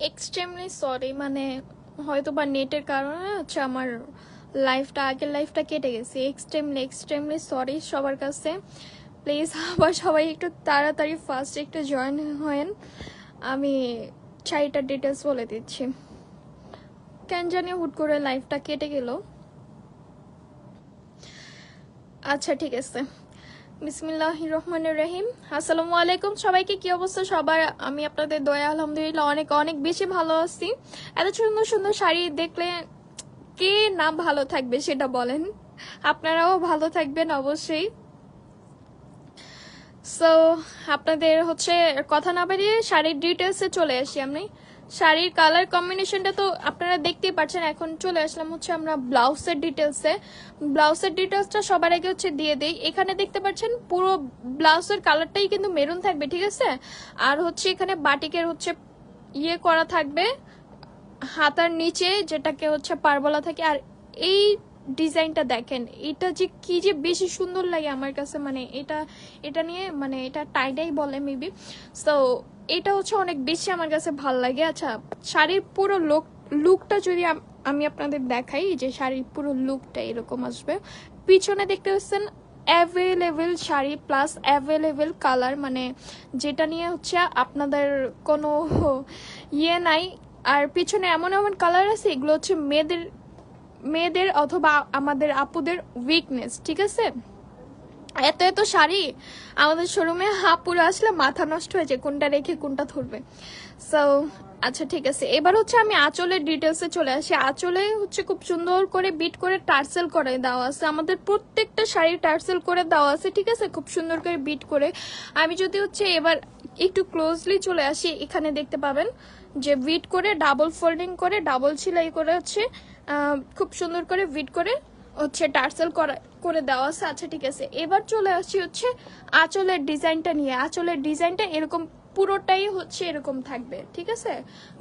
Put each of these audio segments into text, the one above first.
Extremely sorry মানে হয়তো বা নেটের কারণে হচ্ছে আমার লাইফটা আগের লাইফটা কেটে গেছে। এক্সট্রিমলি এক্সট্রিমলি সরি সবার কাছে। প্লিজ আবার সবাই একটু তাড়াতাড়ি ফার্স্ট একটু জয়েন হয়েন। আমি চারিটা ডিটেলস বলে দিচ্ছি। কেন জানি হুট করে লাইফটা কেটে গেল। আচ্ছা ঠিক আছে। বিসমিল্লাহ রহমান রহিম আসসালামু আলাইকুম সবাইকে কি অবস্থা? সবার আমি আপনাদের দয়া, আলহামদুলিল্লাহ, অনেক অনেক বেশি ভালো আছি। এত সুন্দর সুন্দর শাড়ি দেখলে কে না ভালো থাকবে সেটা বলেন। আপনারাও ভালো থাকবেন অবশ্যই। সো আপনাদের হচ্ছে কথা না বাড়িয়ে শাড়ির ডিটেলসে চলে আসি আমি। শাড়ির কালার কম্বিনেশনটা তো আপনারা দেখতেই পাচ্ছেন। এখন চলে আসলাম হচ্ছে আমরা ব্লাউজের ডিটেলসে ব্লাউজের ডিটেলসটা সবার আগে হচ্ছে দিয়ে দিই। এখানে দেখতে পাচ্ছেন পুরো ব্লাউজের কালারটাই কিন্তু মেরুন থাকবে, ঠিক আছে? আর হচ্ছে এখানে বাটিকের হচ্ছে ইয়ে করা থাকবে। হাতার নিচে যেটাকে হচ্ছে পারবলা থাকে। আর এই ডিজাইনটা দেখেন, এটা যে কি যে বেশি সুন্দর লাগে আমার কাছে মানে এটা এটা নিয়ে মানে এটা টাইডাই বলে মেবি সো এটা হচ্ছে অনেক বেশি আমার কাছে ভালো লাগে। আচ্ছা শাড়ির পুরো লুক লুকটা যদি আমি আপনাদের দেখাই যে শাড়ির পুরো লুকটা এরকম আসবে। পিছনে দেখতে পাচ্ছেন available sari plus available colour মানে যেটা নিয়ে হচ্ছে আপনাদের কোনো ইয়ে নাই। আর পিছনে এমন এমন কালার আছে, এগুলো হচ্ছে মেয়েদের মেয়েদের অথবা আমাদের আপুদের উইকনেস ঠিক আছে? এত এত শাড়ি আমাদের শোরুমে হাপুরে আসলে মাথা নষ্ট হয়ে যায়, কোনটা রেখে কোনটা ধরবে। সো আচ্ছা ঠিক আছে। এবার হচ্ছে আমি আঁচলের ডিটেলসে চলে আসি। আঁচলে হচ্ছে খুব সুন্দর করে বিট করে টার্সেল করে দেওয়া আছে। আমাদের প্রত্যেকটা শাড়ি টার্সেল করে দেওয়া আছে, ঠিক আছে? খুব সুন্দর করে বিট করে। আমি যদি হচ্ছে এবার একটু ক্লোজলি চলে আসি, এখানে দেখতে পাবেন যে বিট করে ডাবল ফোল্ডিং করে ডাবল সেলাই করে হচ্ছে খুব সুন্দর করে বিট করে হচ্ছে টার্সেল করা, করে দেওয়া আছে। আচ্ছা ঠিক আছে। এবার চলে আসছি হচ্ছে আঁচলের ডিজাইনটা নিয়ে। আঁচলের ডিজাইনটা এরকম পুরোটাই হচ্ছে এরকম থাকবে, ঠিক আছে?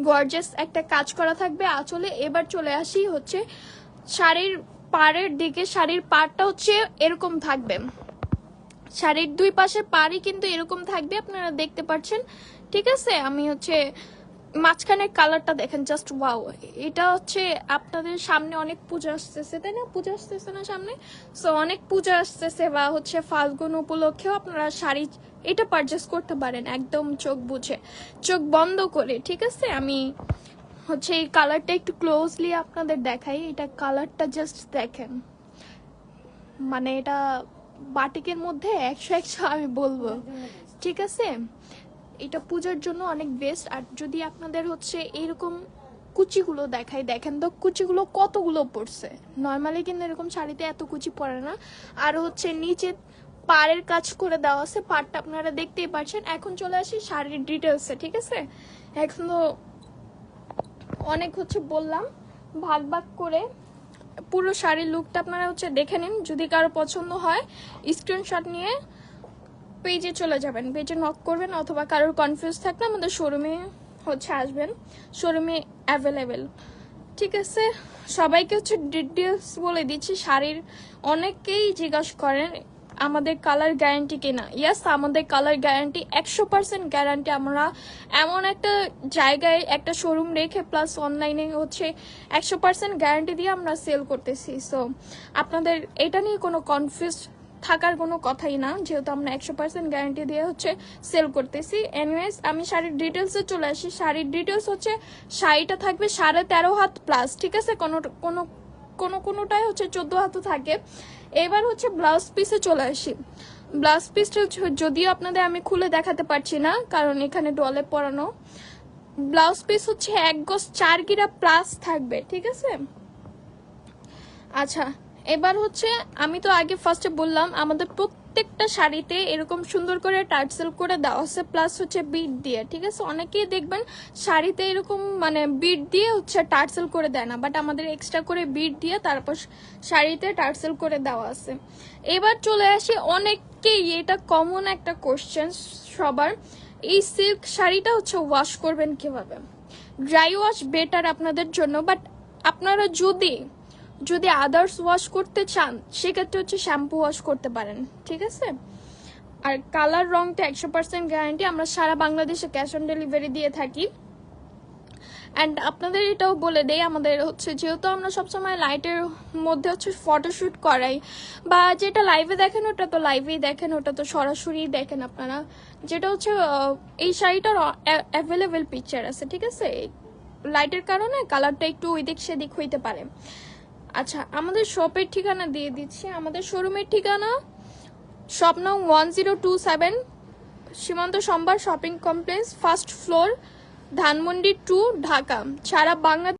গর্জেস একটা কাজ করা থাকবে আঁচলে। এবার চলে আসি হচ্ছে শাড়ির পাড়ের দিকে। শাড়ির পাড়টা হচ্ছে এরকম থাকবে। শাড়ির দুই পাশে পাড়ই কিন্তু এরকম থাকবে, আপনারা দেখতে পাচ্ছেন। ঠিক আছে? আমি হচ্ছে মাঝখানের কালারটা দেখেন জাস্ট ওয়াও এটা হচ্ছে আপনাদের সামনে অনেক পূজা আসতেছে, তাই না? পূজা আসতেছে না সামনে? সো অনেক পূজা আসতেছে বা হচ্ছে ফাল্গুন উপলক্ষেও আপনারা শাড়ি এটা পারচেস করতে পারেন, একদম চোখ বুঝে। চোখ বন্ধ করে, ঠিক আছে? আমি হচ্ছে এই কালারটা একটু ক্লোজলি আপনাদের দেখাই। এটা কালারটা জাস্ট দেখেন। মানে এটা বাটিকের মধ্যে একশো একশো আমি বলব। ঠিক আছে? এটা পূজার জন্য অনেক বেস্ট আর যদি আপনাদের হচ্ছে এরকম কুচিগুলো দেখাই, দেখেন তো কুচিগুলো কতগুলো পড়ছে। নর্মালি কিন্তু এরকম শাড়িতে এত কুচি পড়ে না। আর হচ্ছে নিচে পাড়ের কাজ করে দেওয়া আছে, পাড়টা আপনারা দেখতেই পাচ্ছেন এখন চলে আসি শাড়ির ডিটেলসে ঠিক আছে? এখন তো অনেক হচ্ছে বললাম, ভাগ ভাগ করে পুরো শাড়ির লুকটা আপনারা হচ্ছে দেখে নিন। যদি কারও পছন্দ হয় স্ক্রিনশট নিয়ে পেজে চলে যাবেন, পেজে নক করবেন অথবা কারোর কনফিউজ থাকলে আমাদের শোরুমে হচ্ছে আসবেন শোরুমে অ্যাভেলেবেল ঠিক আছে? সবাইকে হচ্ছে ডিটেলস বলে দিচ্ছি, শাড়ির অনেকেই জিজ্ঞাসা করেন, আমাদের কালার গ্যারান্টি কিনা। ইয়াস আমাদের কালার গ্যারান্টি একশো পার্সেন্ট গ্যারান্টি আমরা এমন একটা জায়গায়, একটা শোরুম রেখে প্লাস অনলাইনে হচ্ছে একশো পার্সেন্ট গ্যারান্টি দিয়ে আমরা সেল করতেছি। সো আপনাদের এটা নিয়ে কোনো কনফিউজ থাকার কোনো কথাই না। যেহেতু আমরা একশো পার্সেন্ট গ্যারান্টি দিয়ে হচ্ছে সেল করতেছি। এনিওয়েজ আমি শাড়ির ডিটেলসে চলে আসি। শাড়ির ডিটেলস হচ্ছে শাড়িটা থাকবে সাড়ে তেরো হাত প্লাস ঠিক আছে? কোনো কোনো কোনো, কোনোটাই হচ্ছে চোদ্দ হাতও থাকে। এবার হচ্ছে ব্লাউজ পিসে চলে আসি। ব্লাউজ পিসটা যদিও আপনাদের আমি খুলে দেখাতে পারছি না, কারণ এখানে ডলে পরানো। ব্লাউজ পিস হচ্ছে এক গজ চার গিরা প্লাস থাকবে, ঠিক আছে? আচ্ছা এবার হচ্ছে, আমি তো আগে ফার্স্টে বললাম, আমাদের প্রত্যেকটা শাড়িতে এরকম সুন্দর করে টার্সেল করে দেওয়া আছে প্লাস হচ্ছে বিট দিয়ে, ঠিক আছে? অনেকেই দেখবেন শাড়িতে এরকম মানে বিট দিয়ে হচ্ছে টার্সেল করে দেয় না বাট আমাদের এক্সট্রা করে বিট দিয়ে তারপর শাড়িতে টার্সেল করে দেওয়া আছে। এবার চলে আসি, অনেককেই এটা কমন একটা কোশ্চেন সবার, এই সিল্ক শাড়িটা হচ্ছে ওয়াশ করবেন কীভাবে? ড্রাই ওয়াশ বেটার আপনাদের জন্য বাট আপনারা যদি যদি আদার্স ওয়াশ করতে চান, সেক্ষেত্রে হচ্ছে শ্যাম্পু ওয়াশ করতে পারেন, ঠিক আছে? আর কালার রংটা একশো পার্সেন্ট গ্যারান্টি আমরা সারা বাংলাদেশে ক্যাশ অন ডেলিভারি দিয়ে থাকি। অ্যান্ড আপনাদের এটাও বলে দেই, আমাদের হচ্ছে যেহেতু আমরা সবসময় লাইটের মধ্যে হচ্ছে ফটোশ্যুট করাই, বা যেটা লাইভে দেখেন, ওটা তো লাইভেই দেখেন, ওটা তো সরাসরি দেখেন আপনারা। যেটা হচ্ছে এই শাড়িটার অ্যাভেলেবেল পিকচার আছে, ঠিক আছে? লাইটের কারণে কালারটা একটু ওইদিক সেদিক হইতে পারে। আচ্ছা আমাদের শপের ঠিকানা দিয়ে দিচ্ছি। আমাদের শোরুমের ঠিকানা শপ নং one zero two seven Simanta Sambhar shopping complex first floor Dhanmondi two Dhaka. সারা বাংলা